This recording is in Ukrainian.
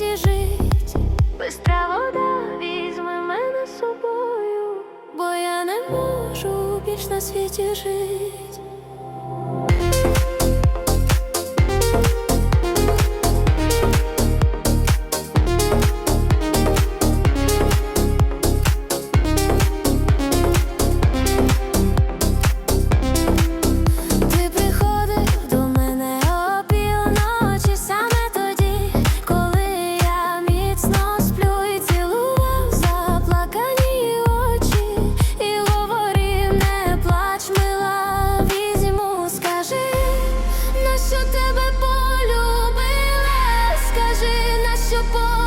світі жить, Бистра вода візьме мене з собою, бо я не можу більш на світі жить. your boy.